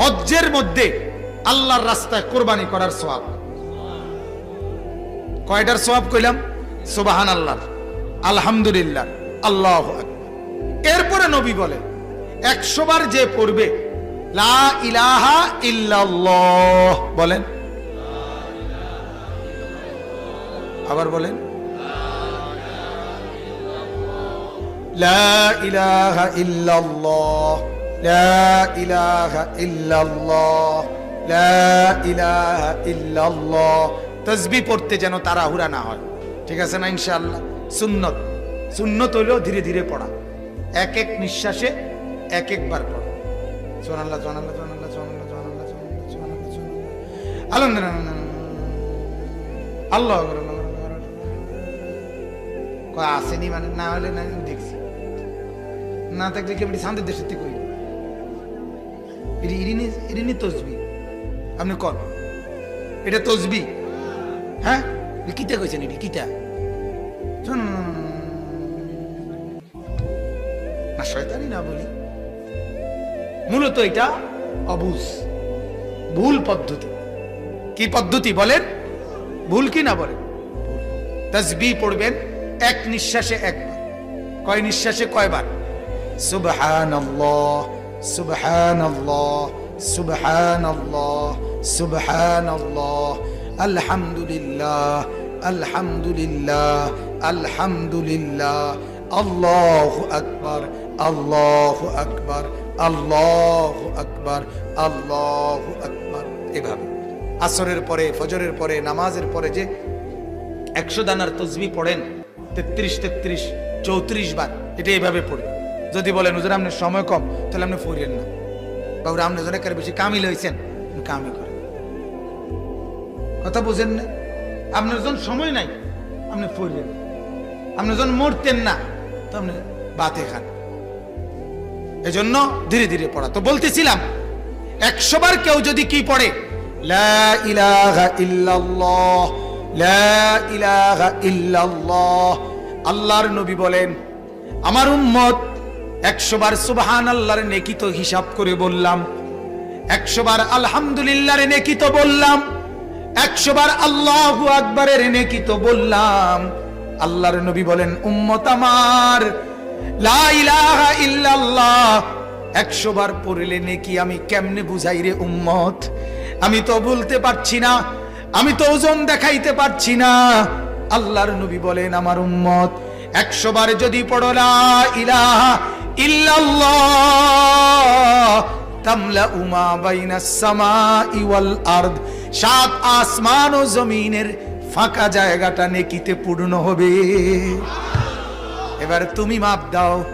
হজ্জের মধ্যে আল্লাহর রাস্তায় কোরবানি করার সোয়াব কয়টার সোয়াব কইলাম? সুবাহান আল্লাহ আলহামদুলিল্লাহ, আল্লাহ এরপরে নবী বলে, একশো বার যে পড়বে, লা ইলাহা ইল্লাল্লাহ বলেন। আবার বলেন, লা ইলাহা ইল্লাল্লাহ। لا إله إلا الله لا إله إلا الله তসবি পড়তে যেন তাড়াহুড়া না হয়। ঠিক আছে না ইনশাআল্লাহ? সুন্নত। সুন্নত হলেও ধীরে ধীরে পড়া। এক এক নিঃশ্বাসে এক একবার পড়া। সোনাল্লাহ সোনাল্লাহ সোনাল্লাহ সোনাল্লাহ সোনাল্লাহ সোনাল্লাহ সোনাল্লাহ আলহামদুলিল্লাহ আল্লাহ কয়, আসেনি মানে না হলে না, দেখছি। না থাকলে কেবল শান্তির দেশের থেকে কই ইরিনি ইরিনি তসবি। আপনি কন। এটা তসবি। হ্যাঁ? কিতা কইছেন এটি? কিতা? না, শয়তানি না বলি। মূলত এটা অবুজ। ভুল পদ্ধতি। কি পদ্ধতি বলেন? ভুল কি না বলেন? তসবি পড়বেন এক নিঃশ্বাসে একবার। কয় নিঃশ্বাসে? কয়বার? সুবহানাল্লাহ। সুবহানাল্লাহ সুবহানাল্লাহ সুবহানাল্লাহ। আলহামদুলিল্লাহ আলহামদুলিল্লাহ আলহামদুলিল্লাহ। আল্লাহু আকবার আল্লাহু আকবার আল্লাহু আকবার আল্লাহু আকবার। এভাবে। আসরের পরে, ফজরের পরে, নামাজের পরে যে একশো দানার তসবি পড়েন, তেত্রিশ তেত্রিশ, চৌত্রিশ বার, এটা এইভাবে পড়ে যদি বলেন হুজুর আপনার সময় কম, তাহলে আপনি পড়েন না। বাবু আপনি জন একেবারে বেশি কামিল হয়েছেন কামি করেন। কথা বুঝেন না? আপনার জন সময় নাই আপনি পড়বেন আপনি জন মরতেন না, তো আপনি বাতে খান। এজন্য ধীরে ধীরে পড়া। তো বলতেছিলাম, একশো বার কেউ যদি কি পড়ে আল্লাহর নবী বলেন, আমার উম্মত একশো বার সুবহান আল্লাহর নেকি তো হিসাব করে বললাম। একশো বার নেকি তো বললাম। একশো বার আল্লাহু আকবরের তো বললাম। আল্লাহর নবী বলেন, উম্মত আমার, লা ইলাহা ইল্লাল্লাহ। একশো বার পড়লে নেকি আমি কেমনে বুঝাই রে উম্মত? আমি তো বলতে পারছি না, আমি তো ওজন দেখাইতে পারছি না। আল্লাহর নবী বলেন, আমার উম্মত একশো বার যদি পড়ো, লা ইলাহা সাত আসমান ও জমিনের ফাঁকা জায়গাটা নেকিতে পূর্ণ হবে। এবার তুমি মাপ দাও।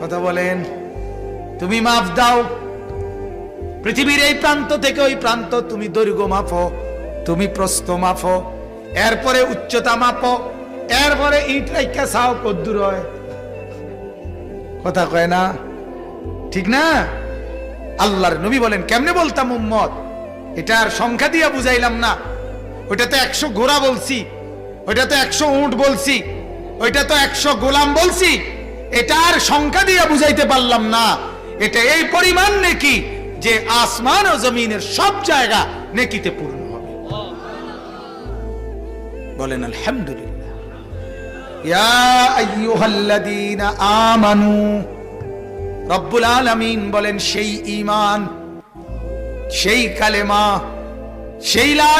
কথা বলেন, তুমি মাপ দাও। পৃথিবীর এই প্রান্ত থেকে ওই প্রান্ত তুমি দৈর্ঘ্য মাপো, তুমি প্রস্থ মাপো, এরপরে উচ্চতা মাপো, এরপরে ইট রাইকা সাও কদ্দুর হয়। কথা কয় না? ঠিক না? আল্লাহর নবী বলেন, কেমনে বলতাম উম্মত? এটা আর সংখ্যা দিয়া বুঝাইলাম না। ওইটা তো একশো ঘোড়া বলছি, ওইটা তো একশো উঁট বলছি, ওইটা তো একশো গোলাম বলছি। এটা আর সংখ্যা দিয়া বুঝাইতে পারলাম না। এটা এই পরিমাণ নেকি যে আসমান ও জমিনের সব জায়গা নেকিতে পূর্ণ হবে। বলেন, আলহামদুলিল্লাহ। ইয়া আইয়ুহাল্লাযীনা আমানু রব্বুল আলামিন বলেন সেই ঈমান সেই কালেমা সেই লা